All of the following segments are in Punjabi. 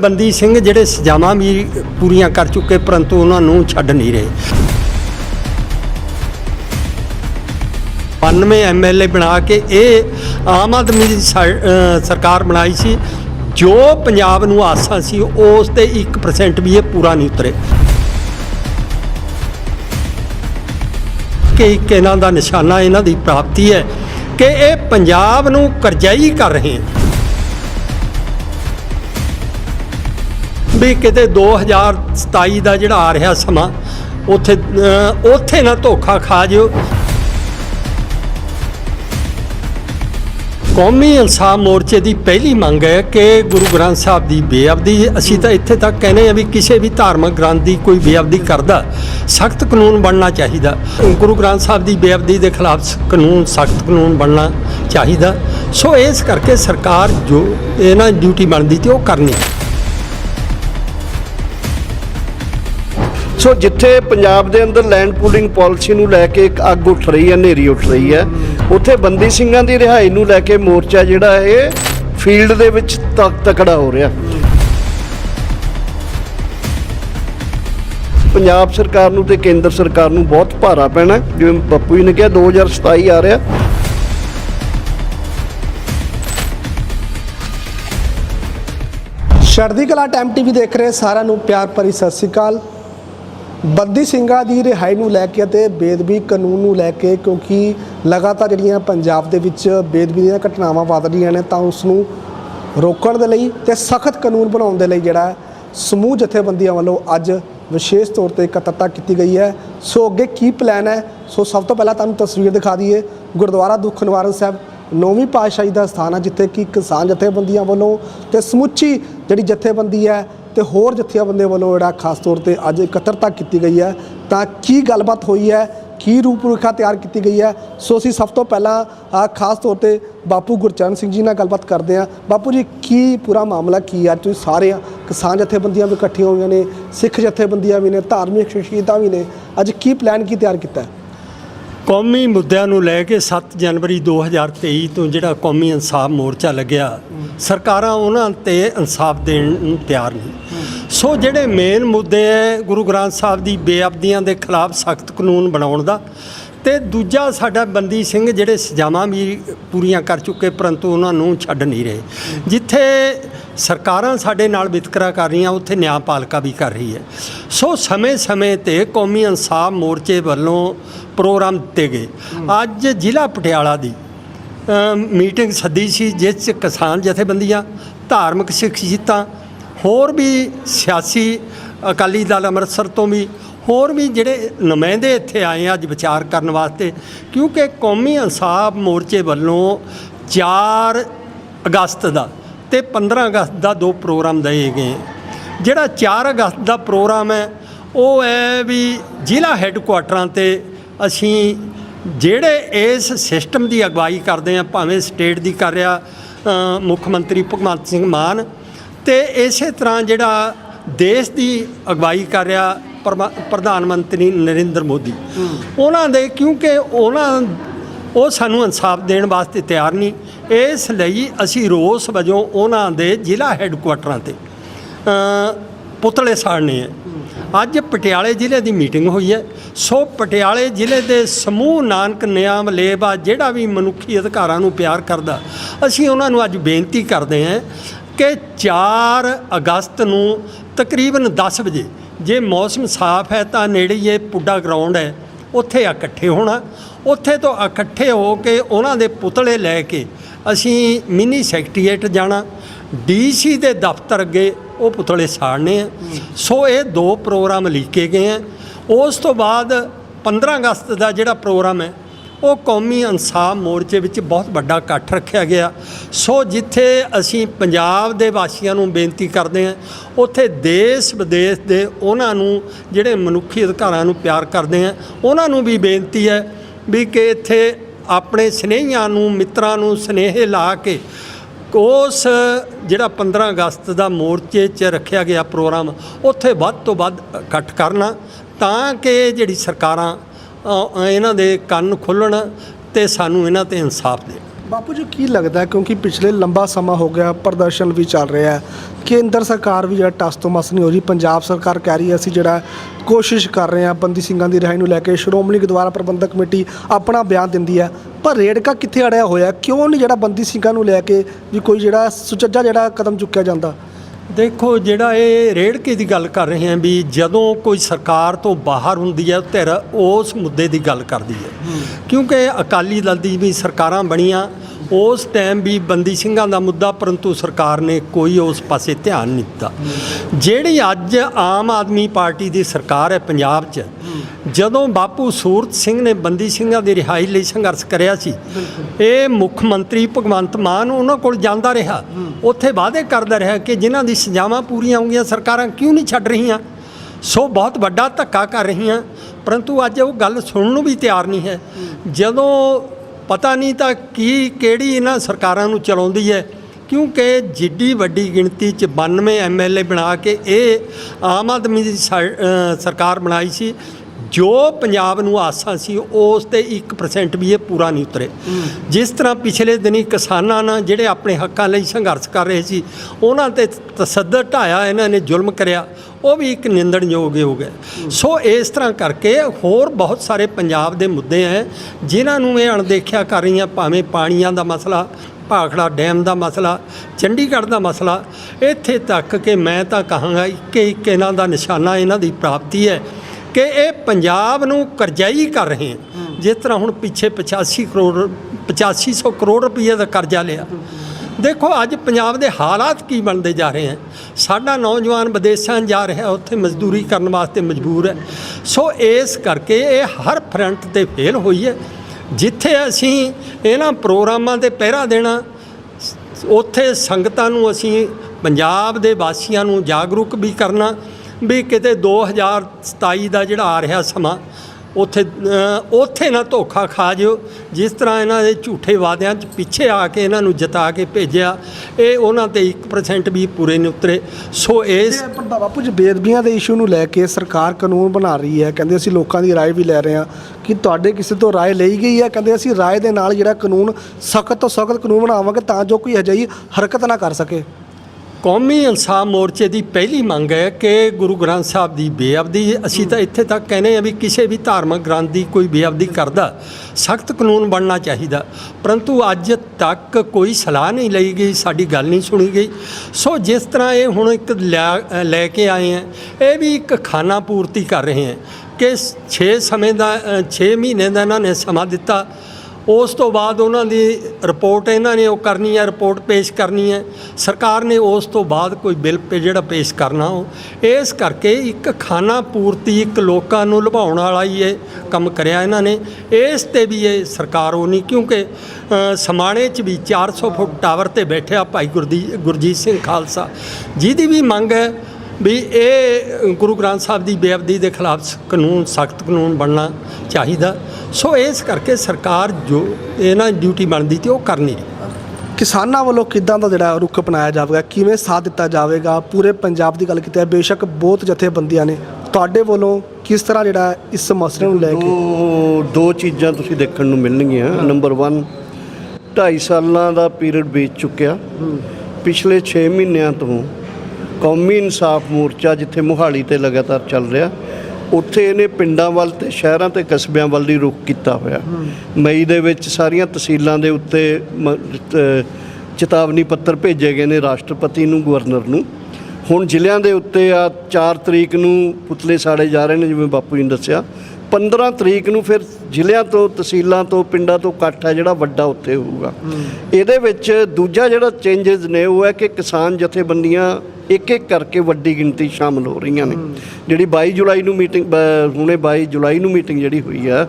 ਬੰਦੀ ਸਿੰਘ ਜਿਹੜੇ ਸਜ਼ਾਵਾਂ ਵੀ ਪੂਰੀਆਂ ਕਰ ਚੁੱਕੇ, ਪਰੰਤੂ ਉਹਨਾਂ ਨੂੰ ਛੱਡ ਨਹੀਂ ਰਹੇ। 92 ਐਮਐਲਏ ਬਣਾ ਕੇ ਇਹ ਆਮ ਆਦਮੀ ਦੀ ਸਰਕਾਰ ਬਣਾਈ ਸੀ। ਜੋ ਪੰਜਾਬ ਨੂੰ ਆਸਾਂ ਸੀ, ਉਸ ਤੇ 1% ਵੀ ਇਹ ਪੂਰਾ ਨਹੀਂ ਉਤਰੇ। ਕਿ ਇੱਕ ਇਹਨਾਂ ਦਾ ਨਿਸ਼ਾਨਾ ਇਹਨਾਂ ਦੀ ਪ੍ਰਾਪਤੀ ਹੈ ਕਿ ਇਹ ਪੰਜਾਬ ਨੂੰ ਕਰਜ਼ਾਈ ਕਰ ਰਹੇ ਹਨ। ਵੀ ਕਿਤੇ 2027 ਦਾ ਜਿਹੜਾ ਆ ਰਿਹਾ ਸਮਾਂ, ਉੱਥੇ ਉੱਥੇ ਨਾ ਧੋਖਾ ਖਾ ਜਿਓ। ਕੌਮੀ ਇਨਸਾਫ ਮੋਰਚੇ ਦੀ ਪਹਿਲੀ ਮੰਗ ਹੈ ਕਿ ਗੁਰੂ ਗ੍ਰੰਥ ਸਾਹਿਬ ਦੀ ਬੇਅਬਦੀ, ਅਸੀਂ ਤਾਂ ਇੱਥੇ ਤੱਕ ਕਹਿੰਦੇ ਆ ਵੀ ਕਿਸੇ ਵੀ ਧਾਰਮਿਕ ਗ੍ਰੰਥ ਦੀ ਕੋਈ ਬੇਅਬਦੀ ਕਰਦਾ, ਸਖਤ ਕਾਨੂੰਨ ਬਣਨਾ ਚਾਹੀਦਾ। ਗੁਰੂ ਗ੍ਰੰਥ ਸਾਹਿਬ ਦੀ ਬੇਅਬਦੀ ਦੇ ਖਿਲਾਫ ਕਾਨੂੰਨ, ਸਖਤ ਕਾਨੂੰਨ ਬਣਨਾ ਚਾਹੀਦਾ। ਸੋ ਇਸ ਕਰਕੇ ਸਰਕਾਰ ਜੋ ਇਹਨਾਂ ਡਿਊਟੀ ਬਣਦੀ ਤੇ ਉਹ ਕਰਨੀ ਸੋ ਜਿੱਥੇ ਪੰਜਾਬ ਦੇ ਅੰਦਰ ਲੈਂਡ ਪੂਲਿੰਗ ਪਾਲਿਸੀ ਨੂੰ ਲੈ ਕੇ ਇੱਕ ਅੱਗ ਉੱਠ ਰਹੀ ਹੈ, ਹਨੇਰੀ ਉੱਠ ਰਹੀ ਹੈ, ਉੱਥੇ ਬੰਦੀ ਸਿੰਘਾਂ ਦੀ ਰਿਹਾਈ ਨੂੰ ਲੈ ਕੇ ਮੋਰਚਾ ਜਿਹੜਾ ਇਹ ਫੀਲਡ ਦੇ ਵਿੱਚ ਤਕ ਤਕੜਾ ਹੋ ਰਿਹਾ। ਪੰਜਾਬ ਸਰਕਾਰ ਨੂੰ ਤੇ ਕੇਂਦਰ ਸਰਕਾਰ ਨੂੰ ਬਹੁਤ ਭਾਰਾ ਪੈਣਾ ਜਿਵੇਂ ਬੱਪੂ ਜੀ ਨੇ ਕਿਹਾ 2027 ਆ ਰਿਹਾ। ਚੜ੍ਹਦੀ ਕਲਾ ਟਾਈਮ ਟੀਵੀ ਦੇਖ ਰਹੇ ਸਾਰਿਆਂ ਨੂੰ ਪਿਆਰ ਭਰੀ ਸਤਿ ਸ੍ਰੀ ਅਕਾਲ। ਬੰਦੀ ਸਿੰਘਾਂ ਦੀ ਰਿਹਾਈ ਨੂੰ ਲੈ ਕੇ ਅਤੇ ਬੇਦਬੀ ਕਾਨੂੰਨ ਨੂੰ ਲੈ ਕੇ, ਕਿਉਂਕਿ ਲਗਾਤਾਰ ਜਿਹੜੀਆਂ ਪੰਜਾਬ ਦੇ ਵਿੱਚ ਬੇਦਬੀ ਦੀਆਂ ਘਟਨਾਵਾਂ ਵਧ ਰਹੀਆਂ ਨੇ, ਤਾਂ ਉਸ ਨੂੰ ਰੋਕਣ ਦੇ ਲਈ ਤੇ ਸਖਤ ਕਾਨੂੰਨ ਬਣਾਉਣ ਦੇ ਲਈ ਜਿਹੜਾ ਸਮੂਹ ਜਥੇਬੰਦੀਆਂ ਵੱਲੋਂ ਅੱਜ ਵਿਸ਼ੇਸ਼ ਤੌਰ ਤੇ ਇਕੱਤਰਤਾ ਕੀਤੀ ਗਈ ਹੈ। ਸੋ ਅੱਗੇ ਕੀ ਪਲਾਨ ਹੈ? ਸੋ ਸਭ ਤੋਂ ਪਹਿਲਾਂ ਤੁਹਾਨੂੰ ਤਸਵੀਰ ਦਿਖਾ ਦਈਏ। ਗੁਰਦੁਆਰਾ ਦੁੱਖ ਨਿਵਾਰਨ ਸਾਹਿਬ ਨੌਵੀਂ ਪਾਤਸ਼ਾਹੀ ਦਾ ਸਥਾਨ ਹੈ, ਜਿੱਥੇ ਕਿ ਕਿਸਾਨ ਜਥੇਬੰਦੀਆਂ ਵੱਲੋਂ ਤੇ ਸਮੁੱਚੀ ਜਿਹੜੀ ਜਥੇਬੰਦੀ ਹੈ ਤੇ ਹੋਰ ਜਥੇਬੰਦੀਆਂ ਵੱਲੋਂ ਜਿਹੜਾ ਖਾਸ ਤੌਰ ਤੇ ਅੱਜ ਇਕੱਤਰਤਾ ਕੀਤੀ ਗਈ ਹੈ, ਤਾਂ ਕੀ ਗੱਲਬਾਤ ਹੋਈ ਹੈ, ਕੀ ਰੂਪਰੇਖਾ ਤਿਆਰ ਕੀਤੀ ਗਈ ਹੈ? ਸੋ ਅਸੀਂ ਸਭ ਤੋਂ ਪਹਿਲਾਂ ਖਾਸ ਤੌਰ ਤੇ ਬਾਪੂ ਗੁਰਚਰਨ ਸਿੰਘ ਜੀ ਨਾਲ ਗੱਲਬਾਤ ਕਰਦੇ ਹਾਂ। ਬਾਪੂ ਜੀ, ਕੀ ਪੂਰਾ ਮਾਮਲਾ ਕੀ ਹੈ? ਤੁਸੀਂ ਸਾਰੇ ਕਿਸਾਨ ਜਥੇਬੰਦੀਆਂ ਵੀ ਇਕੱਠੀਆਂ ਹੋਈਆਂ ਨੇ, ਸਿੱਖ ਜਥੇਬੰਦੀਆਂ ਵੀ ਨੇ, ਧਾਰਮਿਕ ਸ਼ਖਸੀਅਤਾਂ ਵੀ ਨੇ। ਅੱਜ ਕੀ ਪਲਾਨ ਕੀ ਤਿਆਰ ਕੀਤਾ ਹੈ? ਕੌਮੀ ਮੁੱਦਿਆਂ ਨੂੰ ਲੈ ਕੇ 7 ਜਨਵਰੀ 2023 ਤੋਂ ਜਿਹੜਾ ਕੌਮੀ ਇਨਸਾਫ ਮੋਰਚਾ ਲੱਗਿਆ, ਸਰਕਾਰਾਂ ਉਹਨਾਂ ਤੇ ਇਨਸਾਫ ਦੇਣ ਨੂੰ ਤਿਆਰ ਨਹੀਂ। ਸੋ ਜਿਹੜੇ ਮੇਨ ਮੁੱਦੇ ਹੈ ਗੁਰੂ ਗ੍ਰੰਥ ਸਾਹਿਬ ਦੀ ਬੇਅਬਦੀਆਂ ਦੇ ਖਿਲਾਫ ਸਖਤ ਕਾਨੂੰਨ ਬਣਾਉਣ ਦਾ ਤੇ ਦੂਜਾ ਸਾਡਾ ਬੰਦੀ ਸਿੰਘ ਜਿਹੜੇ ਸਜ਼ਾਵਾਂ ਵੀ ਪੂਰੀਆਂ ਕਰ ਚੁੱਕੇ, ਪਰੰਤੂ ਉਹਨਾਂ ਨੂੰ ਛੱਡ ਨਹੀਂ ਰਹੇ। ਜਿੱਥੇ ਸਰਕਾਰਾਂ ਸਾਡੇ ਨਾਲ ਵਿਤਕਰਾ ਕਰ ਰਹੀਆਂ, ਉੱਥੇ ਨਿਆਂਪਾਲਿਕਾ ਵੀ ਕਰ ਰਹੀ ਹੈ। ਸੋ ਸਮੇਂ-ਸਮੇਂ ਤੇ ਕੌਮੀ ਇਨਸਾਫ ਮੋਰਚੇ ਵੱਲੋਂ ਪ੍ਰੋਗਰਾਮ ਦਿੱਤੇ ਗਏ। ਅੱਜ ਜ਼ਿਲ੍ਹਾ ਪਟਿਆਲਾ ਦੀ ਮੀਟਿੰਗ ਸੱਦੀ ਸੀ, ਜਿਸ 'ਚ ਕਿਸਾਨ ਜਥੇਬੰਦੀਆਂ, ਧਾਰਮਿਕ ਸ਼ਖਸੀਅਤਾਂ ਹੋਰ ਵੀ ਸਿਆਸੀ ਅਕਾਲੀ ਦਲ ਅੰਮ੍ਰਿਤਸਰ ਤੋਂ ਵੀ, ਹੋਰ ਵੀ ਜਿਹੜੇ ਨੁਮਾਇੰਦੇ ਇੱਥੇ ਆਏ ਆ ਅੱਜ ਵਿਚਾਰ ਕਰਨ ਵਾਸਤੇ, ਕਿਉਂਕਿ ਕੌਮੀ ਇਨਸਾਫ ਮੋਰਚੇ ਵੱਲੋਂ 4 ਅਗਸਤ ਦਾ ਤੇ 15 ਅਗਸਤ ਦਾ ਦੋ ਪ੍ਰੋਗਰਾਮ ਦਏ ਗਏ। ਜਿਹੜਾ 4 ਅਗਸਤ ਦਾ ਪ੍ਰੋਗਰਾਮ ਹੈ ਉਹ ਹੈ ਵੀ ਜ਼ਿਲ੍ਹਾ ਹੈੱਡਕੁਆਟਰਾਂ ਤੇ ਅਸੀਂ ਜਿਹੜੇ ਇਸ ਸਿਸਟਮ ਦੀ ਅਗਵਾਈ ਕਰਦੇ ਆ ਭਾਵੇਂ ਸਟੇਟ ਦੀ ਕਰ ਰਿਹਾ ਮੁੱਖ ਮੰਤਰੀ ਭਗਵੰਤ ਸਿੰਘ ਮਾਨ ਤੇ ਇਸੇ ਤਰ੍ਹਾਂ ਜਿਹੜਾ ਦੇਸ਼ ਦੀ ਅਗਵਾਈ ਕਰ ਰਿਹਾ ਪ੍ਰਧਾਨ ਮੰਤਰੀ ਨਰਿੰਦਰ ਮੋਦੀ। ਉਹਨਾਂ ਦੇ ਕਿਉਂਕਿ ਉਹਨਾਂ ਉਹ ਸਾਨੂੰ ਇਨਸਾਫ ਦੇਣ ਵਾਸਤੇ ਤਿਆਰ ਨਹੀਂ। ਇਸ ਲਈ ਅਸੀਂ ਰੋਸ ਵਜੋਂ ਉਹਨਾਂ ਦੇ ਜ਼ਿਲ੍ਹਾ ਹੈੱਡਕੁਆਟਰਾਂ ਤੇ ਪੁਤਲੇ ਸਾੜਨੇ ਆ ਅੱਜ ਪਟਿਆਲੇ ਜ਼ਿਲ੍ਹੇ ਦੀ ਮੀਟਿੰਗ ਹੋਈ ਹੈ। ਸੋ ਪਟਿਆਲੇ ਜ਼ਿਲ੍ਹੇ ਦੇ ਸਮੂਹ ਨਾਨਕ ਨਿਆਮ ਲੇਬਾ ਜਿਹੜਾ ਵੀ ਮਨੁੱਖੀ ਅਧਿਕਾਰਾਂ ਨੂੰ ਪਿਆਰ ਕਰਦਾ, ਅਸੀਂ ਉਹਨਾਂ ਨੂੰ ਅੱਜ ਬੇਨਤੀ ਕਰਦੇ ਹਾਂ ਕਿ 4 ਅਗਸਤ ਨੂੰ ਤਕਰੀਬਨ 10 ਵਜੇ, ਜੇ ਮੌਸਮ ਸਾਫ਼ ਹੈ ਤਾਂ ਨੇੜੇ ਇਹ ਪੁੱਡਾ ਗਰਾਊਂਡ ਹੈ। ਉੱਥੇ ਇਕੱਠੇ ਹੋਣਾ। ਉੱਥੇ ਤੋਂ ਇਕੱਠੇ ਹੋ ਕੇ ਉਹਨਾਂ ਦੇ ਪੁਤਲੇ ਲੈ ਕੇ ਅਸੀਂ ਮਿਨੀ ਸੈਕਟਰੀਏਟ ਜਾਣਾ। ਡੀਸੀ ਦੇ ਦਫ਼ਤਰ ਅੱਗੇ ਉਹ ਪੁਤਲੇ ਸਾੜਨੇ ਆ। ਸੋ ਇਹ ਦੋ ਪ੍ਰੋਗਰਾਮ ਲਿਖੇ ਗਏ ਆ। ਉਸ ਤੋਂ ਬਾਅਦ 15 ਅਗਸਤ ਦਾ ਜਿਹੜਾ ਪ੍ਰੋਗਰਾਮ ਹੈ ਉਹ ਕੌਮੀ ਇਨਸਾਫ ਮੋਰਚੇ ਵਿੱਚ ਬਹੁਤ ਵੱਡਾ ਇਕੱਠ ਰੱਖਿਆ ਗਿਆ। ਸੋ ਜਿੱਥੇ ਅਸੀਂ ਪੰਜਾਬ ਦੇ ਵਾਸੀਆਂ ਨੂੰ ਬੇਨਤੀ ਕਰਦੇ ਹਾਂ, ਉੱਥੇ ਦੇਸ਼ ਵਿਦੇਸ਼ ਦੇ ਉਹਨਾਂ ਨੂੰ, ਜਿਹੜੇ ਮਨੁੱਖੀ ਅਧਿਕਾਰਾਂ ਨੂੰ ਪਿਆਰ ਕਰਦੇ ਆ ਉਹਨਾਂ ਨੂੰ ਵੀ ਬੇਨਤੀ ਹੈ ਵੀ ਕਿ ਇੱਥੇ ਆਪਣੇ ਸਨੇਹੀਆਂ ਨੂੰ, ਮਿੱਤਰਾਂ ਨੂੰ ਸਨੇਹ ਲਾ ਕੇ ਉਸ ਜਿਹੜਾ 15 ਅਗਸਤ ਦਾ ਮੋਰਚੇ 'ਚ ਰੱਖਿਆ ਗਿਆ ਪ੍ਰੋਗਰਾਮ, ਉੱਥੇ ਵੱਧ ਤੋਂ ਵੱਧ ਇਕੱਠ ਕਰਨਾ, ਤਾਂ ਕਿ ਜਿਹੜੀ ਸਰਕਾਰਾਂ ਇਹਨਾਂ ਦੇ ਕੰਨ ਖੁੱਲਣ ਤੇ ਸਾਨੂੰ ਇਹਨਾਂ ਤੇ ਇਨਸਾਫ ਦੇ ਬਾਪੂ ਜੀ, ਕੀ ਲੱਗਦਾ ਕਿਉਂਕਿ ਪਿਛਲੇ ਲੰਬਾ ਸਮਾਂ ਹੋ ਗਿਆ, ਪ੍ਰਦਰਸ਼ਨ ਵੀ ਚੱਲ ਰਿਹਾ ਹੈ। ਕੇਂਦਰ ਸਰਕਾਰ ਵੀ ਜਿਹੜਾ ਟਸ ਤੋਂ ਮਸ ਨਹੀਂ ਹੋ ਰਹੀ। ਪੰਜਾਬ ਸਰਕਾਰ ਕਹਿ ਰਹੀ ਹੈ, ਅਸੀਂ ਜਿਹੜਾ ਕੋਸ਼ਿਸ਼ ਕਰ ਰਹੇ ਹਾਂ ਬੰਦੀ ਸਿੰਘਾਂ ਦੀ ਰਿਹਾਈ ਨੂੰ ਲੈ ਕੇ। ਸ਼੍ਰੋਮਣੀ ਗੁਰਦੁਆਰਾ ਪ੍ਰਬੰਧਕ ਕਮੇਟੀ ਆਪਣਾ ਬਿਆਨ ਦਿੰਦੀ ਹੈ। ਪਰ ਰੇੜਕਾ ਕਿੱਥੇ ਅੜਿਆ ਹੋਇਆ ਕਿਉਂ ਨਹੀਂ ਜਿਹੜਾ ਬੰਦੀ ਸਿੰਘਾਂ ਨੂੰ ਲੈ ਕੇ ਵੀ ਕੋਈ ਜਿਹੜਾ ਸੁਚੱਜਾ ਜਿਹੜਾ ਕਦਮ ਚੁੱਕਿਆ ਜਾਂਦਾ? ਦੇਖੋ ਜਿਹੜਾ ਇਹ ਰੇੜਕੇ ਦੀ ਗੱਲ ਕਰ ਰਹੇ ਹਾਂ ਵੀ ਜਦੋਂ ਕੋਈ ਸਰਕਾਰ ਤੋਂ ਬਾਹਰ ਹੁੰਦੀ ਹੈ ਧਿਰ ਉਸ ਮੁੱਦੇ ਦੀ ਗੱਲ ਕਰਦੀ ਹੈ। ਕਿਉਂਕਿ ਅਕਾਲੀ ਦਲ ਦੀ ਵੀ ਸਰਕਾਰਾਂ ਬਣੀਆਂ ਉਸ ਟਾਈਮ ਵੀ ਬੰਦੀ ਸਿੰਘਾਂ ਦਾ ਮੁੱਦਾ ਪਰੰਤੂ ਸਰਕਾਰ ਨੇ ਕੋਈ ਉਸ ਪਾਸੇ ਧਿਆਨ ਨਹੀਂ ਦਿੱਤਾ। ਜਿਹੜੀ ਅੱਜ ਆਮ ਆਦਮੀ ਪਾਰਟੀ ਦੀ ਸਰਕਾਰ ਹੈ ਪੰਜਾਬ 'ਚ ਜਦੋਂ ਬਾਪੂ ਸੂਰਤ ਸਿੰਘ ਨੇ ਬੰਦੀ ਸਿੰਘਾਂ ਦੀ ਰਿਹਾਈ ਲਈ ਸੰਘਰਸ਼ ਕਰਿਆ ਸੀ ਇਹ ਮੁੱਖ ਮੰਤਰੀ ਭਗਵੰਤ ਮਾਨ ਉਹਨਾਂ ਕੋਲ ਜਾਂਦਾ ਰਿਹਾ। ਉੱਥੇ ਵਾਅਦੇ ਕਰਦਾ ਰਿਹਾ ਕਿ ਜਿਨ੍ਹਾਂ ਦੀ ਸਜ਼ਾਵਾਂ ਪੂਰੀਆਂ ਹੋਣਗੀਆਂ ਸਰਕਾਰਾਂ ਕਿਉਂ ਨਹੀਂ ਛੱਡ ਰਹੀਆਂ? ਸੋ ਬਹੁਤ ਵੱਡਾ ਧੱਕਾ ਕਰ ਰਹੀਆਂ। ਪਰੰਤੂ ਅੱਜ ਉਹ ਗੱਲ ਸੁਣਨ ਨੂੰ ਵੀ ਤਿਆਰ ਨਹੀਂ ਹੈ। ਜਦੋਂ ਪਤਾ ਨਹੀਂ ਤਾਂ ਕੀ ਕਿਹੜੀ ਇਹਨਾਂ ਸਰਕਾਰਾਂ ਨੂੰ ਚਲਾਉਂਦੀ ਹੈ। ਕਿਉਂਕਿ ਜਿੱਡੀ ਵੱਡੀ ਗਿਣਤੀ ਚ 92 ਐਮਐਲਏ ਬਣਾ ਕੇ ਇਹ ਆਮ ਆਦਮੀ ਦੀ ਸਰਕਾਰ ਬਣਾਈ ਸੀ। ਜੋ ਪੰਜਾਬ ਨੂੰ ਆਸਾਂ ਸੀ ਉਸ ਤੇ 1% ਵੀ ਇਹ ਪੂਰਾ ਨਹੀਂ ਉਤਰੇ। ਜਿਸ ਤਰ੍ਹਾਂ ਪਿਛਲੇ ਦਿਨੀ ਕਿਸਾਨਾਂ ਨਾਲ ਜਿਹੜੇ ਆਪਣੇ ਹੱਕਾਂ ਲਈ ਸੰਘਰਸ਼ ਕਰ ਰਹੇ ਸੀ ਉਹਨਾਂ ਤੇ ਤਸੱਦਦ ਢਾਇਆ ਇਹਨਾਂ ਨੇ ਜ਼ੁਲਮ ਕਰਿਆ। ਉਹ ਵੀ ਇੱਕ ਨਿੰਦਣਯੋਗ ਹੋ ਗਿਆ। ਸੋ ਇਸ ਤਰ੍ਹਾਂ ਕਰਕੇ ਹੋਰ ਬਹੁਤ ਸਾਰੇ ਪੰਜਾਬ ਦੇ ਮੁੱਦੇ ਹੈ ਜਿਨ੍ਹਾਂ ਨੂੰ ਇਹ ਅਣਦੇਖਿਆ ਕਰ ਰਹੀਆਂ ਭਾਵੇਂ ਪਾਣੀਆਂ ਦਾ ਮਸਲਾ, ਭਾਖੜਾ ਡੈਮ ਦਾ ਮਸਲਾ, ਚੰਡੀਗੜ੍ਹ ਦਾ ਮਸਲਾ, ਇੱਥੇ ਤੱਕ ਕਿ ਮੈਂ ਤਾਂ ਕਹਾਂਗਾ ਇੱਕੇ ਇੱਕ ਇਹਨਾਂ ਦਾ ਨਿਸ਼ਾਨਾ ਇਹਨਾਂ ਦੀ ਪ੍ਰਾਪਤੀ ਹੈ ਕਿ ਇਹ ਪੰਜਾਬ ਨੂੰ ਕਰਜ਼ਾਈ ਕਰ ਰਹੇ ਹਨ ਜਿਸ ਤਰ੍ਹਾਂ ਹੁਣ ਪਿੱਛੇ 85 ਕਰੋੜ 8500 ਕਰੋੜ ਰੁਪਏ ਦਾ ਕਰਜ਼ਾ ਲਿਆ। ਦੇਖੋ, ਅੱਜ ਪੰਜਾਬ ਦੇ ਹਾਲਾਤ ਕੀ ਬਣਦੇ ਜਾ ਰਹੇ ਹਨ ਸਾਡਾ ਨੌਜਵਾਨ ਵਿਦੇਸ਼ਾਂ ਜਾ ਰਿਹਾ, ਉੱਥੇ ਮਜ਼ਦੂਰੀ ਕਰਨ ਵਾਸਤੇ ਮਜਬੂਰ ਹੈ। ਸੋ ਇਸ ਕਰਕੇ ਇਹ ਹਰ ਫਰੰਟ ਤੇ ਫੇਲ ਹੋਈ ਹੈ। ਜਿੱਥੇ ਅਸੀਂ ਇਹਨਾਂ ਪ੍ਰੋਗਰਾਮਾਂ ਤੇ ਪਹਿਰਾ ਦੇਣਾ, ਉੱਥੇ ਸੰਗਤਾਂ ਨੂੰ ਅਸੀਂ ਪੰਜਾਬ ਦੇ ਵਾਸੀਆਂ ਨੂੰ ਜਾਗਰੂਕ ਵੀ ਕਰਨਾ, ਵੀ ਕਿਤੇ 2027 ਦਾ ਜਿਹੜਾ ਆ ਰਿਹਾ ਸਮਾਂ ਉੱਥੇ ਅ, ਉੱਥੇ ਨਾ ਧੋਖਾ ਖਾ ਜਿਓ ਜਿਸ ਤਰ੍ਹਾਂ ਇਹਨਾਂ ਦੇ ਝੂਠੇ ਵਾਅਦਿਆਂ 'ਚ ਪਿੱਛੇ ਆ ਕੇ ਇਹਨਾਂ ਨੂੰ ਜਿਤਾ ਕੇ ਭੇਜਿਆ ਇਹ ਉਹਨਾਂ ਤੇ 1% ਵੀ ਪੂਰੇ ਨਹੀਂ ਉਤਰੇ ਸੋ ਇਸ ਤੇ ਪਰ ਬਾਪੂ ਜੀ ਬੇਦਬੀਆਂ ਦੇ ਇਸ਼ੂ ਨੂੰ ਲੈ ਕੇ ਸਰਕਾਰ ਕਾਨੂੰਨ ਬਣਾ ਰਹੀ ਹੈ ਕਹਿੰਦੇ ਅਸੀਂ ਲੋਕਾਂ ਦੀ رائے ਵੀ ਲੈ ਰਹੇ ਹਾਂ ਕਿ ਤੁਹਾਡੇ ਕਿਸੇ ਤੋਂ رائے ਲਈ ਗਈ ਹੈ ਕਹਿੰਦੇ ਅਸੀਂ رائے ਦੇ ਨਾਲ ਜਿਹੜਾ ਕਾਨੂੰਨ ਸਖਤ ਤੋਂ ਸਖਤ ਕਾਨੂੰਨ ਬਣਾਵਾਂਗੇ ਤਾਂ ਜੋ ਕੋਈ ਅਜਿਹੀ ਹਰਕਤ ਨਾ ਕਰ ਸਕੇ ਕੌਮੀ ਇਨਸਾਫ ਮੋਰਚੇ ਦੀ ਪਹਿਲੀ ਮੰਗ ਹੈ ਕਿ ਗੁਰੂ ਗ੍ਰੰਥ ਸਾਹਿਬ ਦੀ ਬੇਅਬਦੀ, ਅਸੀਂ ਤਾਂ ਇੱਥੇ ਤੱਕ ਕਹਿੰਦੇ ਆ ਵੀ ਕਿਸੇ ਵੀ ਧਾਰਮਿਕ ਗ੍ਰੰਥ ਦੀ ਕੋਈ ਬੇਅਬਦੀ ਕਰਦਾ, ਸਖਤ ਕਾਨੂੰਨ ਬਣਨਾ ਚਾਹੀਦਾ। ਪਰੰਤੂ ਅੱਜ ਤੱਕ ਕੋਈ ਸਲਾਹ ਨਹੀਂ ਲਈ ਗਈ, ਸਾਡੀ ਗੱਲ ਨਹੀਂ ਸੁਣੀ ਗਈ। ਸੋ ਜਿਸ ਤਰ੍ਹਾਂ ਇਹ ਹੁਣ ਇੱਕ ਲਿਆ- ਲੈ ਕੇ ਆਏ ਆ ਇਹ ਵੀ ਇੱਕ ਖਾਨਾ ਪੂਰਤੀ ਕਰ ਰਹੇ ਹੈ ਕਿ 6 ਸਮੇਂ ਦਾ 6 ਮਹੀਨੇ ਦਾ ਇਹਨਾਂ ਨੇ ਸਮਾਂ ਦਿੱਤਾ। ਉਸ ਤੋਂ ਬਾਅਦ ਉਹਨਾਂ ਦੀ ਰਿਪੋਰਟ ਇਹਨਾਂ ਨੇ ਉਹ ਕਰਨੀ ਹੈ, ਰਿਪੋਰਟ ਪੇਸ਼ ਕਰਨੀ ਹੈ। ਸਰਕਾਰ ਨੇ ਉਸ ਤੋਂ ਬਾਅਦ ਕੋਈ ਬਿੱਲ ਪੇ ਜਿਹੜਾ ਪੇਸ਼ ਕਰਨਾ ਉਹ। ਇਸ ਕਰਕੇ ਇੱਕ ਖਾਨਾ ਪੂਰਤੀ ਇੱਕ ਲੋਕਾਂ ਨੂੰ ਲੁਭਾਉਣ ਵਾਲਾ ਹੀ ਇਹ ਕੰਮ ਕਰਿਆ ਇਹਨਾਂ ਨੇ। ਇਸ ਤੇ ਵੀ ਇਹ ਸਰਕਾਰ ਉਹ ਨਹੀਂ, ਕਿਉਂਕਿ ਸਮਾਣੇ 'ਚ ਵੀ 400 ਫੁੱਟ ਟਾਵਰ ਤੇ ਬੈਠਿਆ ਭਾਈ ਗੁਰਦੀ, ਗੁਰਜੀਤ ਸਿੰਘ ਖਾਲਸਾ। ਜਿਹਦੀ ਵੀ ਮੰਗ ਹੈ ਵੀ ਇਹ ਗੁਰੂ ਗ੍ਰੰਥ ਸਾਹਿਬ ਦੀ ਬੇਅਬਦੀ ਦੇ ਖਿਲਾਫ ਕਾਨੂੰਨ ਸਖਤ ਕਾਨੂੰਨ ਬਣਨਾ ਚਾਹੀਦਾ। ਸੋ ਇਸ ਕਰਕੇ ਸਰਕਾਰ ਜੋ ਇਹਨਾਂ ਡਿਊਟੀ ਬਣਦੀ ਤੇ ਉਹ ਕਰ ਨਹੀਂ ਰਹੀ ਕਿਸਾਨਾਂ ਵੱਲੋਂ ਕਿੱਦਾਂ ਦਾ ਜਿਹੜਾ ਰੁਖ ਅਪਣਾਇਆ ਜਾਵੇਗਾ ਕਿਵੇਂ ਸਾਥ ਦਿੱਤਾ ਜਾਵੇਗਾ? ਪੂਰੇ ਪੰਜਾਬ ਦੀ ਗੱਲ ਕੀਤੀ ਹੈ ਬੇਸ਼ੱਕ ਬਹੁਤ ਜਥੇਬੰਦੀਆਂ ਨੇ। ਤੁਹਾਡੇ ਵੱਲੋਂ ਕਿਸ ਤਰ੍ਹਾਂ ਜਿਹੜਾ ਇਸ ਮਸਲੇ ਨੂੰ ਲੈ ਕੇ? ਦੋ ਦੋ ਚੀਜ਼ਾਂ ਤੁਸੀਂ ਦੇਖਣ ਨੂੰ ਮਿਲਣਗੀਆਂ। ਨੰਬਰ 1 2.5 ਸਾਲਾਂ ਦਾ ਪੀਰੀਅਡ ਬੀਤ ਚੁੱਕਿਆ। ਪਿਛਲੇ 6 ਮਹੀਨਿਆਂ ਤੋਂ ਕੌਮੀ ਇਨਸਾਫ ਮੋਰਚਾ ਜਿੱਥੇ ਮੁਹਾਲੀ ਤੇ ਲਗਾਤਾਰ ਚੱਲ ਰਿਹਾ ਉੱਥੇ ਇਹਨੇ ਪਿੰਡਾਂ ਵੱਲ ਤੇ ਸ਼ਹਿਰਾਂ ਤੇ ਕਸਬਿਆਂ ਵੱਲ ਦੀ ਰੁਖ ਕੀਤਾ ਹੋਇਆ। ਮਈ ਦੇ ਵਿੱਚ ਸਾਰੀਆਂ ਤਹਿਸੀਲਾਂ ਦੇ ਉੱਤੇ ਚੇਤਾਵਨੀ ਪੱਤਰ ਭੇਜੇ ਗਏ ਨੇ ਰਾਸ਼ਟਰਪਤੀ ਨੂੰ ਗਵਰਨਰ ਨੂੰ। ਹੁਣ ਜ਼ਿਲ੍ਹਿਆਂ ਦੇ ਉੱਤੇ ਆ 4 ਤਰੀਕ ਨੂੰ ਪੁਤਲੇ ਸਾੜੇ ਜਾ ਰਹੇ ਨੇ ਜਿਵੇਂ ਬਾਪੂ ਜੀ ਨੇ ਦੱਸਿਆ। 15 ਤਰੀਕ ਨੂੰ ਫਿਰ ਜ਼ਿਲ੍ਹਿਆਂ ਤੋਂ ਤਹਿਸੀਲਾਂ ਤੋਂ ਪਿੰਡਾਂ ਤੋਂ ਇਕੱਠ ਹੈ ਜਿਹੜਾ ਵੱਡਾ ਉੱਥੇ ਹੋਊਗਾ। ਇਹਦੇ ਵਿੱਚ ਦੂਜਾ ਜਿਹੜਾ ਚੇਂਜਸ ਨੇ ਉਹ ਹੈ ਕਿ ਕਿਸਾਨ ਜਥੇਬੰਦੀਆਂ ਇੱਕ ਇੱਕ ਕਰਕੇ ਵੱਡੀ ਗਿਣਤੀ ਸ਼ਾਮਲ ਹੋ ਰਹੀਆਂ ਨੇ। ਜਿਹੜੀ 22 ਜੁਲਾਈ ਨੂੰ ਮੀਟਿੰਗ ਹੁਣੇ 22 ਜੁਲਾਈ ਨੂੰ ਮੀਟਿੰਗ ਜਿਹੜੀ ਹੋਈ ਆ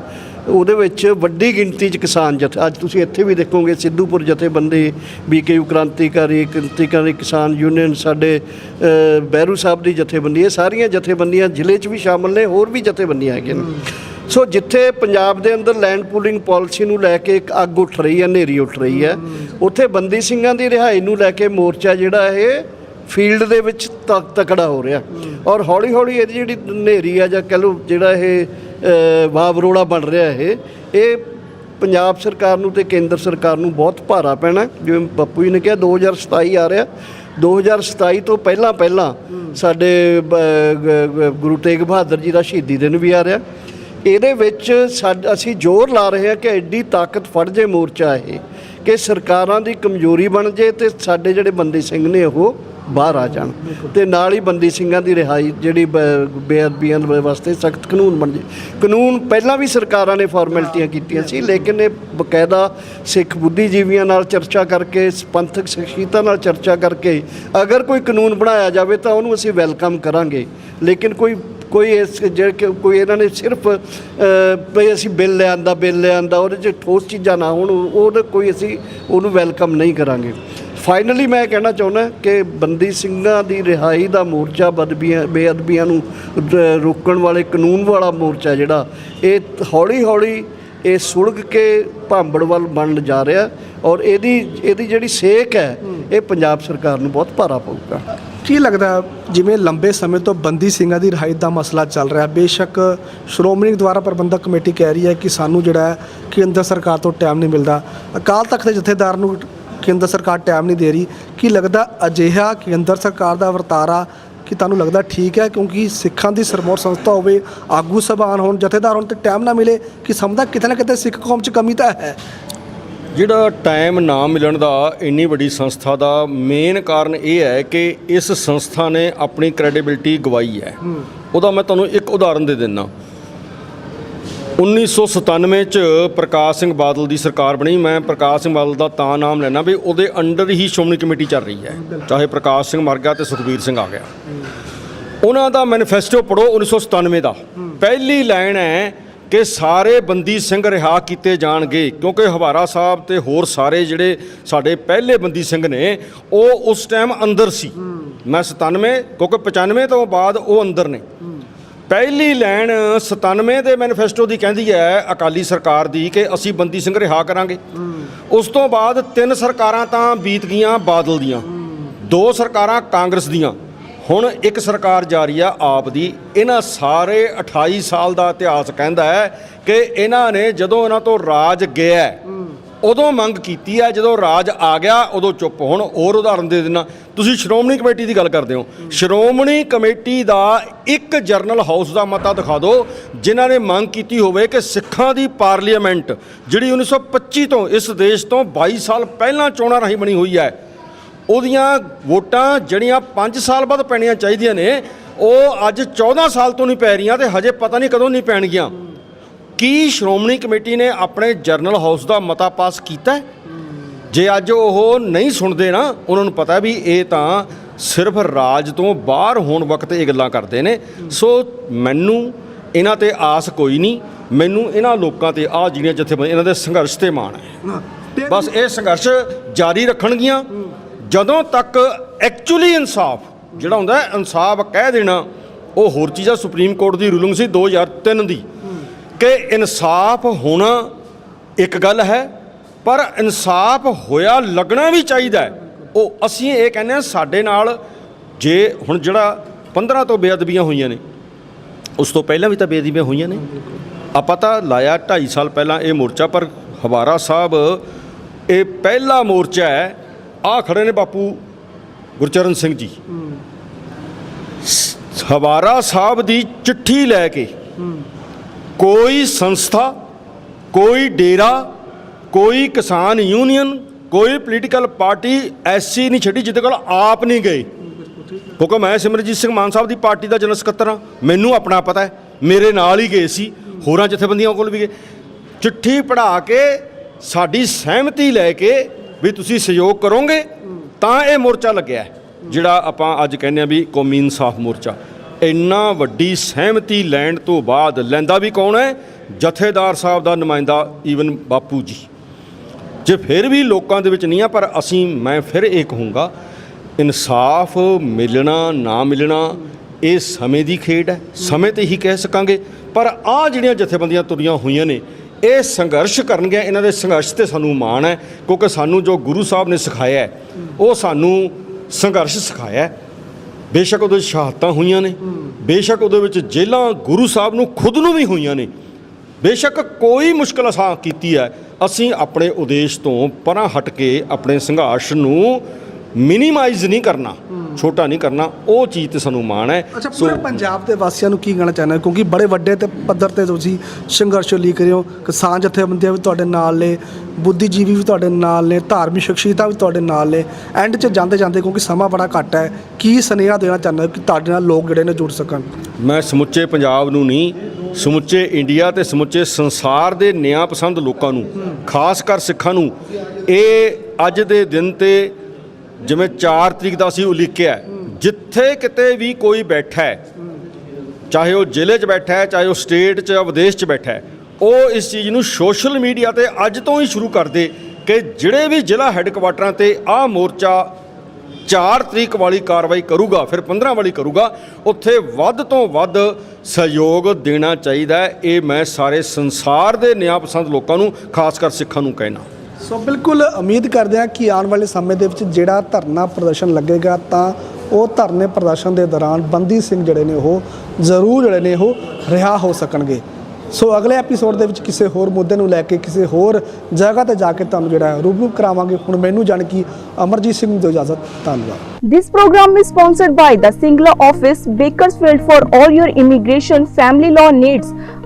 ਉਹਦੇ ਵਿੱਚ ਵੱਡੀ ਗਿਣਤੀ 'ਚ ਕਿਸਾਨ ਜਥੇ ਅੱਜ ਤੁਸੀਂ ਇੱਥੇ ਵੀ ਦੇਖੋਗੇ ਸਿੱਧੂਪੁਰ ਜਥੇਬੰਦੀ ਬੀਕੇਯੂ ਕ੍ਰਾਂਤੀਕਾਰੀ ਕ੍ਰਾਂਤੀਕਾਰੀ ਕਿਸਾਨ ਯੂਨੀਅਨ ਸਾਡੇ ਅ, ਬਹਿਰੂ ਸਾਹਿਬ ਦੀ ਜਥੇਬੰਦੀ ਇਹ ਸਾਰੀਆਂ ਜਥੇਬੰਦੀਆਂ ਜ਼ਿਲ੍ਹੇ 'ਚ ਵੀ ਸ਼ਾਮਲ ਨੇ ਹੋਰ ਵੀ ਜਥੇਬੰਦੀਆਂ ਹੈਗੀਆਂ ਨੇ। ਸੋ ਜਿੱਥੇ ਪੰਜਾਬ ਦੇ ਅੰਦਰ ਲੈਂਡ ਪੂਲਿੰਗ ਪਾਲਿਸੀ ਨੂੰ ਲੈ ਕੇ ਇੱਕ ਅੱਗ ਉੱਠ ਰਹੀ ਹੈ ਹਨੇਰੀ ਉੱਠ ਰਹੀ ਹੈ ਉੱਥੇ ਬੰਦੀ ਸਿੰਘਾਂ ਦੀ ਰਿਹਾਈ ਨੂੰ ਲੈ ਕੇ ਮੋਰਚਾ ਜਿਹੜਾ ਇਹ ਫੀਲਡ ਦੇ ਵਿੱਚ ਤਕ ਤਕੜਾ ਹੋ ਰਿਹਾ। ਔਰ ਹੌਲੀ ਹੌਲੀ ਇਹਦੀ ਜਿਹੜੀ ਹਨੇਰੀ ਆ ਜਾਂ ਕਹ ਲਓ ਜਿਹੜਾ ਇਹ ਵਾਵਰੋੜਾ ਬਣ ਰਿਹਾ ਇਹ ਇਹ ਪੰਜਾਬ ਸਰਕਾਰ ਨੂੰ ਤੇ ਕੇਂਦਰ ਸਰਕਾਰ ਨੂੰ ਬਹੁਤ ਭਾਰਾ ਪੈਣਾ। ਜਿਵੇਂ ਬੱਪੂ ਜੀ ਨੇ ਕਿਹਾ 2027 ਆ ਰਿਹਾ। 2027 ਤੋਂ ਪਹਿਲਾਂ ਪਹਿਲਾਂ ਸਾਡੇ ਗੁਰੂ ਤੇਗ ਬਹਾਦਰ ਜੀ ਦਾ ਸ਼ਹੀਦੀ ਦਿਨ ਵੀ ਆ ਰਿਹਾ। ਇਹਦੇ ਵਿੱਚ ਸਾਡ- ਅਸੀਂ ਜ਼ੋਰ ਲਾ ਰਹੇ ਹਾਂ ਕਿ ਐਡੀ ਤਾਕਤ ਫੜ ਜੇ ਮੋਰਚਾ ਇਹ, ਕਿ ਸਰਕਾਰਾਂ ਦੀ ਕਮਜ਼ੋਰੀ ਬਣ ਜੇ ਤੇ ਸਾਡੇ ਜਿਹੜੇ ਬੰਦੇ ਸਿੰਘ ਨੇ ਉਹ ਬਾਹਰ ਆ ਜਾਣ। ਤੇ ਨਾਲ ਹੀ ਬੰਦੀ ਸਿੰਘਾਂ ਦੀ ਰਿਹਾਈ ਜਿਹੜੀ ਬ- ਬੇਅਦਬੀਆਂ ਵਾਸਤੇ ਸਖਤ ਕਾਨੂੰਨ ਬਣ ਜੇ। ਕਾਨੂੰਨ ਪਹਿਲਾਂ ਵੀ ਸਰਕਾਰਾਂ ਨੇ ਫਾਰਮੈਲਿਟੀਆਂ ਕੀਤੀਆਂ ਸੀ ਲੇਕਿਨ ਇਹ ਬਕਾਇਦਾ ਸਿੱਖ ਬੁੱਧੀਜੀਵੀਆਂ ਨਾਲ ਚਰਚਾ ਕਰਕੇ ਪੰਥਕ ਸ਼ਖਸੀਅਤਾਂ ਨਾਲ ਚਰਚਾ ਕਰਕੇ ਅਗਰ ਕੋਈ ਕਾਨੂੰਨ ਬਣਾਇਆ ਜਾਵੇ ਤਾਂ ਉਹਨੂੰ ਅਸੀਂ ਵੈਲਕਮ ਕਰਾਂਗੇ। ਲੇਕਿਨ ਕੋਈ ਕੋਈ ਇਸ ਜਿਹੜੇ ਕੋਈ ਇਹਨਾਂ ਨੇ ਸਿਰਫ ਅ, ਅਸੀਂ ਬਿੱਲ ਲਿਆਂਦਾ ਬਿੱਲ ਲਿਆਂਦਾ ਉਹਦੇ 'ਚ ਠੋਸ ਚੀਜ਼ਾਂ ਨਾ ਹੋਣ ਉਹਦਾ ਕੋਈ ਅਸੀਂ ਉਹਨੂੰ ਵੈਲਕਮ ਨਹੀਂ ਕਰਾਂਗੇ। ਫਾਈਨਲੀ ਮੈਂ ਕਹਿਣਾ ਚਾਹੁੰਦਾ ਕਿ ਬੰਦੀ ਸਿੰਘਾਂ ਦੀ ਰਿਹਾਈ ਦਾ ਮੋਰਚਾ ਬਦਬੀਆਂ ਬੇਅਦਬੀਆਂ ਨੂੰ ਰੋਕਣ ਵਾਲੇ ਕਾਨੂੰਨ ਵਾਲਾ ਮੋਰਚਾ ਜਿਹੜਾ ਇਹ ਹੌਲੀ ਹੌਲੀ ਇਹ ਸੁਲਗ ਕੇ ਭਾਂਬੜ ਵੱਲ ਬਣਨ ਜਾ ਰਿਹਾ ਔਰ ਇਹਦੀ ਇਹਦੀ ਜਿਹੜੀ ਸੇਕ ਹੈ ਇਹ ਪੰਜਾਬ ਸਰਕਾਰ ਨੂੰ ਬਹੁਤ ਭਾਰਾ ਪਊਗਾ। ਕੀ ਲੱਗਦਾ ਜਿਵੇਂ ਲੰਬੇ ਸਮੇਂ ਤੋਂ ਬੰਦੀ ਸਿੰਘਾਂ ਦੀ ਰਿਹਾਈ ਦਾ ਮਸਲਾ ਚੱਲ ਰਿਹਾ ਬੇਸ਼ੱਕ ਸ਼੍ਰੋਮਣੀ ਦੁਆਰਾ ਪ੍ਰਬੰਧਕ ਕਮੇਟੀ ਕਹਿ ਰਹੀ ਹੈ ਕਿ ਸਾਨੂੰ ਜਿਹੜਾ ਹੈ ਕੇਂਦਰ ਸਰਕਾਰ ਤੋਂ ਟਾਈਮ ਨਹੀਂ ਮਿਲਦਾ। ਅਕਾਲ ਤਖਤ ਦੇ ਜਥੇਦਾਰ ਨੂੰ ਕੇਂਦਰ ਸਰਕਾਰ ਟਾਈਮ ਨਹੀਂ ਦੇ ਰਹੀ। ਕੀ ਲੱਗਦਾ ਅਜਿਹਾ ਕੇਂਦਰ ਸਰਕਾਰ ਦਾ ਵਰਤਾਰਾ ਕਿ ਤੁਹਾਨੂੰ ਲੱਗਦਾ ਠੀਕ ਹੈ? ਕਿਉਂਕਿ ਸਿੱਖਾਂ ਦੀ ਸਰਮੌਰ ਸੰਸਥਾ ਹੋਵੇ ਆਗੂ ਸਭਾਨ ਹੋਣ ਜਥੇਦਾਰ ਹੋਣ ਤੇ ਟਾਈਮ ਨਾ ਮਿਲੇ ਕਿ ਸਮਝਦਾ ਕਿਤੇ ਨਾ ਕਿਤੇ ਸਿੱਖ ਕੌਮ 'ਚ ਕਮੀ ਤਾਂ ਹੈ? ਜਿਹੜਾ ਟਾਈਮ ਨਾ ਮਿਲਣ ਦਾ ਇੰਨੀ ਵੱਡੀ ਸੰਸਥਾ ਦਾ ਮੇਨ ਕਾਰਨ ਇਹ ਹੈ ਕਿ ਇਸ ਸੰਸਥਾ ਨੇ ਆਪਣੀ ਕ੍ਰੈਡੀਬਿਲਟੀ ਗਵਾਈ ਹੈ। ਉਹਦਾ ਮੈਂ ਤੁਹਾਨੂੰ ਇੱਕ ਉਦਾਹਰਨ ਦੇ ਦਿੰਦਾ। 1997 ਚ ਪ੍ਰਕਾਸ਼ ਸਿੰਘ ਬਾਦਲ ਦੀ ਸਰਕਾਰ ਬਣੀ। ਮੈਂ ਪ੍ਰਕਾਸ਼ ਸਿੰਘ ਬਾਦਲ ਦਾ ਤਾਂ ਨਾਮ ਲੈਣਾ ਵੀ ਉਹਦੇ ਅੰਡਰ ਹੀ ਸ਼੍ਰੋਮਣੀ ਕਮੇਟੀ ਚੱਲ ਰਹੀ ਹੈ। ਚਾਹੇ ਪ੍ਰਕਾਸ਼ ਸਿੰਘ ਮਰ ਗਿਆ ਤੇ ਸੁਖਬੀਰ ਸਿੰਘ ਆ ਗਿਆ। ਉਹਨਾਂ ਦਾ ਮੈਨੀਫੈਸਟੋ ਪੜੋ 1997 ਦਾ। ਪਹਿਲੀ ਲਾਈਨ ਹੈ ਕਿ ਸਾਰੇ ਬੰਦੀ ਸਿੰਘ ਰਿਹਾ ਕੀਤੇ ਜਾਣਗੇ, ਕਿਉਂਕਿ ਹਵਾਰਾ ਸਾਹਿਬ ਤੇ ਹੋਰ ਸਾਰੇ ਜਿਹੜੇ ਸਾਡੇ ਪਹਿਲੇ ਬੰਦੀ ਸਿੰਘ ਨੇ, ਉਹ ਉਸ ਟਾਈਮ ਅੰਦਰ ਸੀ। ਮੈਂ 97 ਕਿਉਂਕਿ 95 ਤੋਂ ਬਾਅਦ ਉਹ ਅੰਦਰ ਨੇ। ਪਹਿਲੀ ਲਾਈਨ 97 ਦੇ ਮੈਨੀਫੈਸਟੋ ਦੀ ਕਹਿੰਦੀ ਹੈ ਅਕਾਲੀ ਸਰਕਾਰ ਦੀ ਕਿ ਅਸੀਂ ਬੰਦੀ ਸਿੰਘ ਰਿਹਾ ਕਰਾਂਗੇ। ਉਸ ਤੋਂ ਬਾਅਦ ਤਿੰਨ ਸਰਕਾਰਾਂ ਤਾਂ ਬੀਤ ਗਈਆਂ ਬਾਦਲ ਦੀਆਂ। ਦੋ ਸਰਕਾਰਾਂ ਕਾਂਗਰਸ ਦੀਆਂ। ਹੁਣ ਇੱਕ ਸਰਕਾਰ ਜਾਰੀ ਆ ਆਪ ਦੀ। ਇਹਨਾਂ ਸਾਰੇ 28 ਸਾਲ ਦਾ ਇਤਿਹਾਸ ਕਹਿੰਦਾ ਹੈ ਕਿ ਇਹਨਾਂ ਨੇ ਜਦੋਂ ਇਹਨਾਂ ਤੋਂ ਰਾਜ ਗਿਆ ਉਦੋਂ ਮੰਗ ਕੀਤੀ ਹੈ, ਜਦੋਂ ਰਾਜ ਆ ਗਿਆ, ਉਦੋਂ ਚੁੱਪ ਹੁਣ। ਹੋਰ ਉਦਾਹਰਨ ਦੇ ਦੇਣਾ ਤੁਸੀਂ ਸ਼੍ਰੋਮਣੀ ਕਮੇਟੀ ਦੀ ਗੱਲ ਕਰਦੇ ਹੋ ਸ਼੍ਰੋਮਣੀ ਕਮੇਟੀ ਦਾ ਇੱਕ ਜਰਨਲ ਹਾਊਸ ਦਾ ਮਤਾ ਦਿਖਾ ਦਿਓ, ਜਿਨ੍ਹਾਂ ਨੇ ਮੰਗ ਕੀਤੀ ਹੋਵੇ ਕਿ ਸਿੱਖਾਂ ਦੀ ਪਾਰਲੀਮੈਂਟ, ਜਿਹੜੀ 1925 ਤੋਂ ਇਸ ਦੇਸ਼ ਤੋਂ 22 ਸਾਲ ਪਹਿਲਾਂ ਚੋਣਾਂ ਰਾਹੀਂ ਬਣੀ ਹੋਈ ਹੈ, ਉਹਦੀਆਂ ਵੋਟਾਂ ਜਿਹੜੀਆਂ 5 ਸਾਲ ਬਾਅਦ ਪੈਣੀਆਂ ਚਾਹੀਦੀਆਂ ਨੇ, ਉਹ ਅੱਜ 14 ਸਾਲ ਤੋਂ ਨਹੀਂ ਪੈ ਰਹੀਆਂ ਤੇ ਹਜੇ ਪਤਾ ਨਹੀਂ ਕਦੋਂ ਨਹੀਂ ਪੈਣਗੀਆਂ ਕੀ ਸ਼੍ਰੋਮਣੀ ਕਮੇਟੀ ਨੇ ਆਪਣੇ ਜਰਨਲ ਹਾਊਸ ਦਾ ਮਤਾ ਪਾਸ ਕੀਤਾ ਹੈ? ਜੇ ਅੱਜ ਉਹ ਨਹੀਂ ਸੁਣਦੇ ਨਾ ਉਹਨਾਂ ਨੂੰ ਪਤਾ ਵੀ ਇਹ ਤਾਂ ਸਿਰਫ ਰਾਜ ਤੋਂ ਬਾਹਰ ਹੋਣ ਵਕਤ ਇਹ ਗੱਲਾਂ ਕਰਦੇ ਨੇ। ਸੋ ਮੈਨੂੰ ਇਹਨਾਂ ਤੇ ਆਸ ਕੋਈ ਨਹੀਂ ਮੈਨੂੰ ਇਹਨਾਂ ਲੋਕਾਂ ਤੇ ਆ ਜਿਹੜੀਆਂ ਜਿੱਥੇ ਇਹਨਾਂ ਦੇ ਸੰਘਰਸ਼ ਤੇ ਮਾਣ ਹੈ। ਬਸ ਇਹ ਸੰਘਰਸ਼ ਜਾਰੀ ਰੱਖਣਗੀਆਂ। ਜਦੋਂ ਤੱਕ ਐਕਚੁਅਲੀ ਇਨਸਾਫ ਜਿਹੜਾ ਹੁੰਦਾ ਹੈ ਇਨਸਾਫ ਕਹਿ ਦੇਣਾ ਉਹ ਹੋਰ ਚੀਜ਼ਾਂ ਸੁਪਰੀਮ ਕੋਰਟ ਦੀ ਰੂਲਿੰਗ ਸੀ 2003 ਦੀ। ਕਿ ਇਨਸਾਫ ਹੋਣਾ ਇੱਕ ਗੱਲ ਹੈ ਪਰ ਇਨਸਾਫ ਹੋਇਆ ਲੱਗਣਾ ਵੀ ਚਾਹੀਦਾ ਉਹ ਅਸੀਂ ਇਹ ਕਹਿੰਦੇ ਹਾਂ ਸਾਡੇ ਨਾਲ ਜੇ ਹੁਣ ਜਿਹੜਾ 15 ਤੋਂ ਬੇਅਦਬੀਆਂ ਹੋਈਆਂ ਨੇ ਉਸ ਤੋਂ ਪਹਿਲਾਂ ਵੀ ਤਾਂ ਬੇਅਦਬੀਆਂ ਹੋਈਆਂ ਨੇ। ਆਪਾਂ ਤਾਂ ਲਾਇਆ 2.5 ਸਾਲ ਪਹਿਲਾਂ ਇਹ ਮੋਰਚਾ ਪਰ ਹਵਾਰਾ ਸਾਹਿਬ ਇਹ ਪਹਿਲਾ ਮੋਰਚਾ ਹੈ। ਆ ਖੜੇ ਨੇ ਬਾਪੂ ਗੁਰਚਰਨ ਸਿੰਘ ਜੀ। ਹਵਾਰਾ ਸਾਹਿਬ ਦੀ ਚਿੱਠੀ ਲੈ ਕੇ ਕੋਈ ਸੰਸਥਾ ਕੋਈ ਡੇਰਾ ਕੋਈ ਕਿਸਾਨ ਯੂਨੀਅਨ ਕੋਈ ਪੋਲੀਟੀਕਲ ਪਾਰਟੀ ਐਸੀ ਨਹੀਂ ਛੱਡੀ ਜਿਹਦੇ ਕੋਲ ਆਪ ਨਹੀਂ ਗਏ। ਕਿਉਂਕਿ ਮੈਂ ਸਿਮਰਜੀਤ ਸਿੰਘ ਮਾਨ ਸਾਹਿਬ ਦੀ ਪਾਰਟੀ ਦਾ ਜਨਰਲ ਸਕੱਤਰ ਹਾਂ। ਮੈਨੂੰ ਆਪਣਾ ਪਤਾ ਹੈ, ਮੇਰੇ ਨਾਲ ਹੀ ਗਏ ਸੀ। ਹੋਰਾਂ ਜਥੇਬੰਦੀਆਂ ਕੋਲ ਵੀ ਗਏ। ਚਿੱਠੀ ਪੜ੍ਹਾ ਕੇ ਸਾਡੀ ਸਹਿਮਤੀ ਲੈ ਕੇ ਵੀ ਤੁਸੀਂ ਸਹਿਯੋਗ ਕਰੋਗੇ, ਤਾਂ ਇਹ ਮੋਰਚਾ ਲੱਗਿਆ ਜਿਹੜਾ ਆਪਾਂ ਅੱਜ ਕਹਿੰਦੇ ਆ ਵੀ ਕੌਮੀ ਇਨਸਾਫ ਮੋਰਚਾ। ਇੰਨਾ ਵੱਡੀ ਸਹਿਮਤੀ ਲੈਣ ਤੋਂ ਬਾਅਦ ਲੈਂਦਾ ਵੀ ਕੌਣ ਹੈ? ਜਥੇਦਾਰ ਸਾਹਿਬ ਦਾ ਨੁਮਾਇੰਦਾ ਈਵਨ ਬਾਪੂ ਜੀ। ਜੇ ਫਿਰ ਵੀ ਲੋਕਾਂ ਦੇ ਵਿੱਚ ਨਹੀਂ ਆ, ਪਰ ਅਸੀਂ, ਮੈਂ ਫਿਰ ਇਹ ਕਹੂੰਗਾ, ਇਨਸਾਫ ਮਿਲਣਾ, ਨਾ ਮਿਲਣਾ, ਇਹ ਸਮੇਂ ਦੀ ਖੇਡ ਹੈ, ਸਮੇਂ ਤੇ ਹੀ ਕਹਿ ਸਕਾਂਗੇ। ਪਰ ਆ ਜਿਹੜੀਆਂ ਜਥੇਬੰਦੀਆਂ ਤੁਰੀਆਂ ਹੋਈਆਂ ਨੇ, ਇਹ ਸੰਘਰਸ਼ ਕਰਨਗੇ ਇਹਨਾਂ ਦੇ ਸੰਘਰਸ਼ ਤੇ ਸਾਨੂੰ ਮਾਣ ਹੈ, ਕਿਉਂਕਿ ਸਾਨੂੰ ਜੋ ਗੁਰੂ ਸਾਹਿਬ ਨੇ ਸਿਖਾਇਆ ਉਹ ਸਾਨੂੰ ਸੰਘਰਸ਼ ਸਿਖਾਇਆ ਬੇਸ਼ੱਕ ਉਹਦੇ ਸ਼ਹਾਦਤਾਂ ਹੋਈਆਂ ਨੇ, ਬੇਸ਼ੱਕ ਉਹਦੇ ਵਿੱਚ ਜੇਲਾਂ ਗੁਰੂ ਸਾਹਿਬ ਨੂੰ ਖੁਦ ਨੂੰ ਵੀ ਹੋਈਆਂ ਨੇ। ਬੇਸ਼ੱਕ ਕੋਈ ਮੁਸ਼ਕਲ ਅਸਾਂ ਕੀਤੀ ਹੈ ਅਸੀਂ ਆਪਣੇ ਉਦੇਸ਼ ਤੋਂ ਪਰਾਂ ਹਟ ਕੇ ਆਪਣੇ ਸੰਘਰਸ਼ ਨੂੰ ਮਿਨੀਮਾਈਜ਼ ਨਹੀਂ ਕਰਨਾ। ਛੋਟਾ ਨਹੀਂ ਕਰਨਾ ਉਹ ਚੀਜ਼ ਤੇ ਸਾਨੂੰ ਮਾਣ ਹੈ। ਅੱਛਾ ਪੂਰੇ ਪੰਜਾਬ ਦੇ ਵਾਸੀਆਂ ਨੂੰ ਕੀ ਕਹਿਣਾ ਚਾਹੁੰਦੇ ਕਿਉਂਕਿ ਬੜੇ ਵੱਡੇ ਤੇ ਪੱਧਰ ਤੇ ਤੁਸੀਂ ਸੰਘਰਸ਼ ਲਿਖ ਰਹੇ ਹੋ। ਕਿਸਾਨ ਜਥੇਬੰਦੀਆਂ ਵੀ ਤੁਹਾਡੇ ਨਾਲ ਨੇ ਬੁੱਧੀਜੀਵੀ ਵੀ ਤੁਹਾਡੇ ਨਾਲ ਨੇ ਧਾਰਮਿਕ ਸ਼ਖਸੀਅਤਾਂ ਵੀ ਤੁਹਾਡੇ ਨਾਲ ਨੇ। ਐਂਡ 'ਚ ਜਾਂਦੇ ਜਾਂਦੇ ਕਿਉਂਕਿ ਸਮਾਂ ਬੜਾ ਘੱਟ ਹੈ। ਕੀ ਸੁਨੇਹਾ ਦੇਣਾ ਚਾਹੁੰਦੇ ਕਿ ਤੁਹਾਡੇ ਨਾਲ ਲੋਕ ਜਿਹੜੇ ਨੇ ਜੁੜ ਸਕਣ? ਮੈਂ ਸਮੁੱਚੇ ਪੰਜਾਬ ਨੂੰ ਨਹੀਂ ਸਮੁੱਚੇ ਇੰਡੀਆ ਤੇ ਸਮੁੱਚੇ ਸੰਸਾਰ ਦੇ ਨਿਆਂ ਪਸੰਦ ਲੋਕਾਂ ਨੂੰ ਖਾਸ ਕਰ ਸਿੱਖਾਂ ਨੂੰ ਇਹ ਅੱਜ ਦੇ ਦਿਨ ਤੇ ਜਿਵੇਂ 4 ਤਰੀਕ ਦਾ ਅਸੀਂ ਉਲੀਕਿਆ ਜਿੱਥੇ ਕਿਤੇ ਵੀ ਕੋਈ ਬੈਠਾ ਹੈ, ਚਾਹੇ ਉਹ ਜ਼ਿਲ੍ਹੇ 'ਚ ਬੈਠਾ ਹੈ, ਚਾਹੇ ਉਹ ਸਟੇਟ 'ਚ ਜਾਂ ਵਿਦੇਸ਼ 'ਚ ਬੈਠਾ ਹੈ, ਉਹ ਇਸ ਚੀਜ਼ ਨੂੰ ਸੋਸ਼ਲ ਮੀਡੀਆ ਤੇ ਅੱਜ ਤੋਂ ਹੀ ਸ਼ੁਰੂ ਕਰ ਦੇ ਕਿ ਜਿਹੜੇ ਵੀ ਜ਼ਿਲ੍ਹਾ ਹੈੱਡਕੁਆਟਰਾਂ ਤੇ ਆਹ ਮੋਰਚਾ 4 ਤਰੀਕ ਵਾਲੀ ਕਾਰਵਾਈ ਕਰੂਗਾ, ਫਿਰ 15 ਵਾਲੀ ਕਰੂਗਾ, ਉੱਥੇ ਵੱਧ ਤੋਂ ਵੱਧ ਸਹਿਯੋਗ ਦੇਣਾ ਚਾਹੀਦਾ ਇਹ ਮੈਂ ਸਾਰੇ ਸੰਸਾਰ ਦੇ ਨਿਆਂ ਪਸੰਦ ਲੋਕਾਂ ਨੂੰ, ਖਾਸ ਕਰ ਸਿੱਖਾਂ ਨੂੰ ਕਹਿਣਾ। ਸੋ ਬਿਲਕੁਲ ਉਮੀਦ ਕਰਦੇ ਹਾਂ ਕਿ ਆਉਣ ਵਾਲੇ ਸਮੇਂ ਦੇ ਵਿੱਚ ਜਿਹੜਾ ਧਰਨਾ ਪ੍ਰਦਰਸ਼ਨ ਲੱਗੇਗਾ ਤਾਂ ਉਹ ਧਰਨੇ ਪ੍ਰਦਰਸ਼ਨ ਦੇ ਦੌਰਾਨ ਬੰਦੀ ਸਿੰਘ ਜਿਹੜੇ ਨੇ ਉਹ ਜ਼ਰੂਰ ਜਿਹੜੇ ਨੇ ਉਹ ਰਿਹਾ ਹੋ ਸਕਣਗੇ। ਸੋ ਅਗਲੇ ਐਪੀਸੋਡ ਦੇ ਵਿੱਚ ਕਿਸੇ ਹੋਰ ਮੁੱਦੇ ਨੂੰ ਲੈ ਕੇ ਕਿਸੇ ਹੋਰ ਜਗ੍ਹਾ ਤੇ ਜਾ ਕੇ ਤੁਹਾਨੂੰ ਜਿਹੜਾ ਹੈ ਰੂਬਰੂ ਕਰਾਵਾਂਗੇ। ਹੁਣ ਮੈਨੂੰ ਜਾਣ ਕਿ ਅਮਰਜੀਤ ਸਿੰਘ ਨੂੰ ਦਿਓ ਇਜਾਜ਼ਤ ਧੰਨਵਾਦ। This program is sponsored by the Singla Office, Bakersfield for all your immigration family law needs.